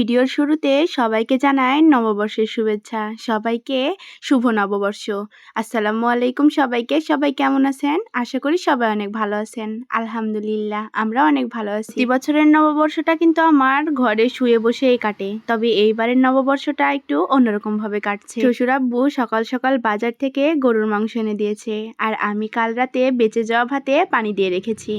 ভিডিওর শুরুতে সবাইকে জানাই নববর্ষের শুভেচ্ছা। সবাইকে শুভ নববর্ষ। আসসালামু আলাইকুম সবাইকে। সবাই কেমন আছেন? আশা করি সবাই অনেক ভালো আছেন। আলহামদুলিল্লাহ, আমরা অনেক ভালো আছি। প্রতি বছরের নববর্ষটা কিন্তু আমার ঘরে শুয়ে বসেই কাটে। তবে এইবারের নববর্ষটা একটু অন্যরকম ভাবে কাটছে। শ্বশুর আব্বু সকাল সকাল বাজার থেকে গরুর মাংস এনে দিয়েছে। আর আমি কাল রাতে বেঁচে যাওয়া ভাতে পানি দিয়ে রেখেছি।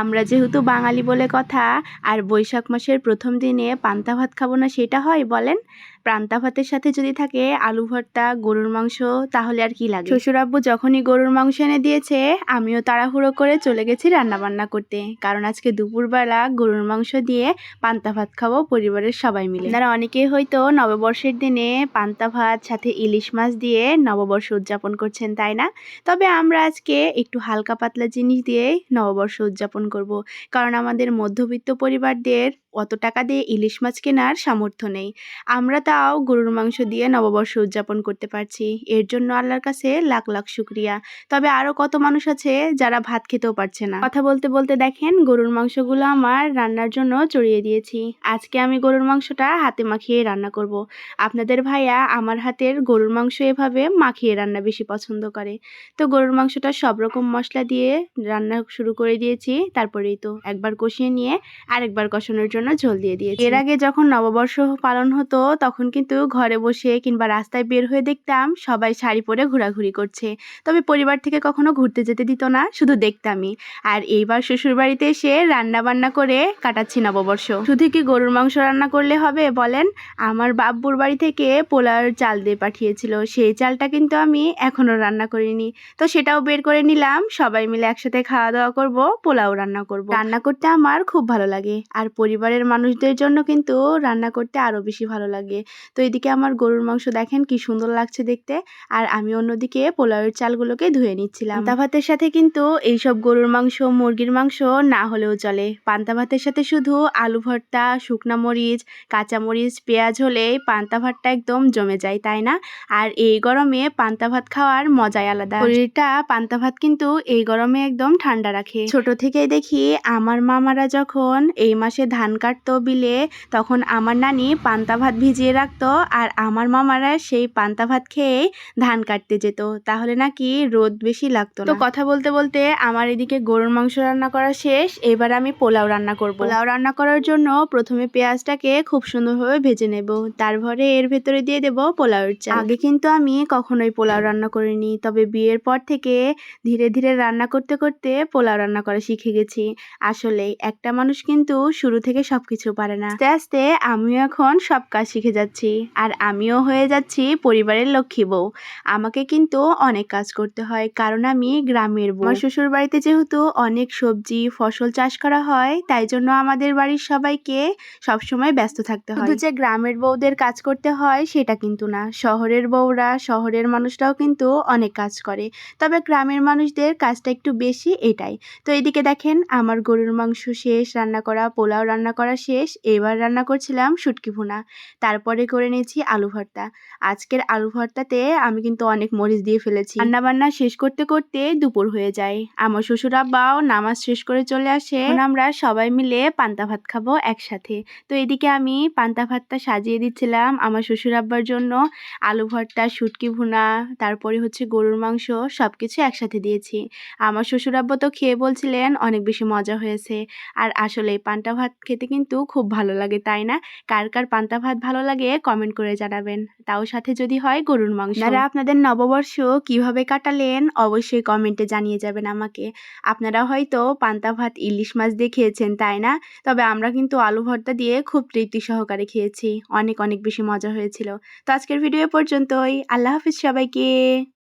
আমরা যেহেতু বাঙালি বলে কথা, আর বৈশাখ মাসের প্রথম দিনে পান্তা ভাত খাব না সেটা হয় বলেন। পান্তা ভাতের সাথে যদি থাকে আলু ভর্তা গরুর মাংস তাহলে আর কি লাগে? শ্বশুর আব্বু যখনই গরুর মাংস এনে দিয়েছে আমিও তাড়াহুড়ো করে চলে গেছি রান্না বান্না করতে। কারণ আজকে দুপুরবেলা গরুর মাংস দিয়ে পান্তা ভাত খাব পরিবারের সবাই মিলে। আপনারা অনেকেই হয়তো নববর্ষের দিনে পান্তা ভাত সাথে ইলিশ মাছ দিয়ে নববর্ষ উদযাপন করছেন তাই না? তবে আমরা আজকে একটু হালকা পাতলা জিনিস দিয়ে নববর্ষ উদযাপন করব। কারণ আমাদের মধ্যবিত্ত পরিবারদের অত টাকা দিয়ে ইলিশ মাছ কেনার সামর্থ্য নেই। আমরা তাও গরুর মাংস দিয়ে নববর্ষ উদযাপন করতে পারছি। এর জন্য আল্লাহর কাছে লাখ লাখ শুক্রিয়া। তবে আরও কত মানুষ আছে যারা ভাত খেতেও পারছে না। কথা বলতে বলতে দেখেন, গরুর মাংসগুলো আমার রান্নার জন্য চড়িয়ে দিয়েছি। আজকে আমি গরুর মাংসটা হাতে মাখিয়ে রান্না করব। আপনাদের ভাইয়া আমার হাতের গরুর মাংস এভাবে মাখিয়ে রান্না বেশি পছন্দ করে। তো গরুর মাংসটা সব রকম মশলা দিয়ে রান্না শুরু করে দিয়েছি। তারপরেই তো একবার কষিয়ে নিয়ে আরেকবার কষানোর জন্য ঝোল দিয়ে দিয়েছি। এর আগে যখন নববর্ষ পালন হতো তখন কিন্তু ঘরে বসে কিংবা রাস্তায় বের হয়ে দেখতাম সবাই শাড়ি পরে ঘোরাঘুরি করছে। তবে পরিবার থেকে কখনো ঘুরতে যেতে দিত না, শুধু দেখতামই। আর এইবার শ্বশুর বাড়িতে এসে রান্না বান্না করে কাটাচ্ছি নববর্ষ। শুধু কি গরুর মাংস রান্না করলে হবে বলেন? আমার বাব্বুর বাড়ি থেকে পোলার চাল দিয়ে পাঠিয়েছিল। সেই চালটা কিন্তু আমি এখনও রান্না করিনি। তো সেটাও বের করে নিলাম। সবাই মিলে একসাথে খাওয়া দাওয়া করব, পোলাও রান্না করব। রান্না করতে আমার খুব ভালো লাগে। আর পরিবারের মানুষদের জন্য কিন্তু রান্না করতে আরও বেশি ভালো লাগে। তো এদিকে আমার গরুর মাংস দেখেন কি সুন্দর লাগছে দেখতে। আর আমি অন্যদিকে পোলাওয়ের চালগুলোকে ধুয়ে নিচ্ছিলাম। পান্তা ভাতের সাথে কিন্তু এইসব গরুর মাংস, মুরগির মাংস না হলেও চলে। পান্তা ভাতের সাথে শুধু আলু ভর্তা, শুকনা মরিচ, কাঁচা মরিচ, পেঁয়াজ হলে পান্তা ভাতটা একদম জমে যায়, তাই না? আর এই গরমে পান্তা ভাত খাওয়ার মজাই আলাদা। শরীরটা পান্তা ভাত কিন্তু এই গরমে একদম ঠান্ডা রাখে। ছোট থেকেই দেখি আমার মামারা যখন এই মাসে ধান কাটতো বিলে, তখন আমার নানি পান্তা ভাত ভিজিয়ে রাখতো আর আমার মামারা সেই পান্তা ভাত খেয়ে ধান কাটতে যেত। তাহলে নাকি রোদ বেশি লাগতো তো কথা বলতে বলতে আমার এদিকে গরুর মাংস রান্না করা শেষ। এবার আমি পোলাও রান্না করব। পোলাও রান্না করার জন্য প্রথমে পেঁয়াজটাকে খুব সুন্দরভাবে ভেজে নেব। তারপরে এর ভেতরে দিয়ে দেব পোলাওয়ের চাল। আগে কিন্তু আমি কখনোই পোলাও রান্না করিনি তবে বিয়ের পর থেকে ধীরে ধীরে রান্না করতে করতে পোলাও রান্না করা শিখে গেছি। আসলে একটা মানুষ কিন্তু শুরু থেকে সবকিছু পারে না। আস্তে আস্তে আমিও এখন সব কাজ শিখে যাচ্ছি। আর আমিও হয়ে যাচ্ছি পরিবারের লক্ষ্মী বউ। আমাকে কিন্তু অনেক কাজ করতে হয়, কারণ আমি গ্রামের বউ। আমার শ্বশুর বাড়িতে যেহেতু অনেক সবজি, ফসল চাষ করা হয়, তাই জন্য আমাদের বাড়ির সবাইকে সবসময় ব্যস্ত থাকতে হয়। যে গ্রামের বউদের কাজ করতে হয়, সেটা কিন্তু না। শহরের বউরা, শহরের মানুষরাও কিন্তু অনেক কাজ করে। তবে গ্রামের মানুষদের কাজটা একটু বেশি এটাই। তো এদিকে দেখেন, আমার গরুর মাংস শেষ, রান্না করা, পোলাও রান্না করা শেষ, এবার রান্না করছিলাম শুটকি ভুনা। তারপরে করে নিয়েছি আলু ভর্তা। আজকের আলু ভর্তাতে আমি কিন্তু অনেক মরিচ দিয়ে ফেলেছি। রান্না বান্না শেষ করতে করতে দুপুর হয়ে যায়। আমার শ্বশুর আব্বাও নামাজ শেষ করে চলে আসে। আমরা সবাই মিলে পান্তা ভাত খাব একসাথে। তো এদিকে আমি পান্তা ভাতটা সাজিয়ে দিচ্ছিলাম আমার শ্বশুর আব্বার জন্য। আলু ভর্তা, শুটকি ভুনা, তারপরে হচ্ছে গরুর মাংস সব কিছু একসাথে দিয়েছি। আমার শ্বশুর আব্বা তো খেয়ে বলছিলেন অনেক বেশি মজা হয়েছে। আর আসলে পান্তা ভাত খেতে কিন্তু খুব ভালো লাগে, তাই না? কার কার পান্তা ভাত ভালো লাগে কমেন্ট করে জানাবেন। তাও সাথে যদি হয় গরুর মাংস। আপনারা আপনাদের নববর্ষ কীভাবে কাটালেন, অবশ্যই কমেন্টে জানিয়ে যাবেন আমাকে। আপনারা হয়তো পান্তা ভাত ইলিশ মাছ দিয়ে খেয়েছেন, তাই না? তবে আমরা কিন্তু আলু ভর্তা দিয়ে খুব তৃপ্তি সহকারে খেয়েছি। অনেক অনেক বেশি মজা হয়েছিল। তো আজকের ভিডিও পর্যন্তই। আল্লাহ হাফিজ সবাইকে।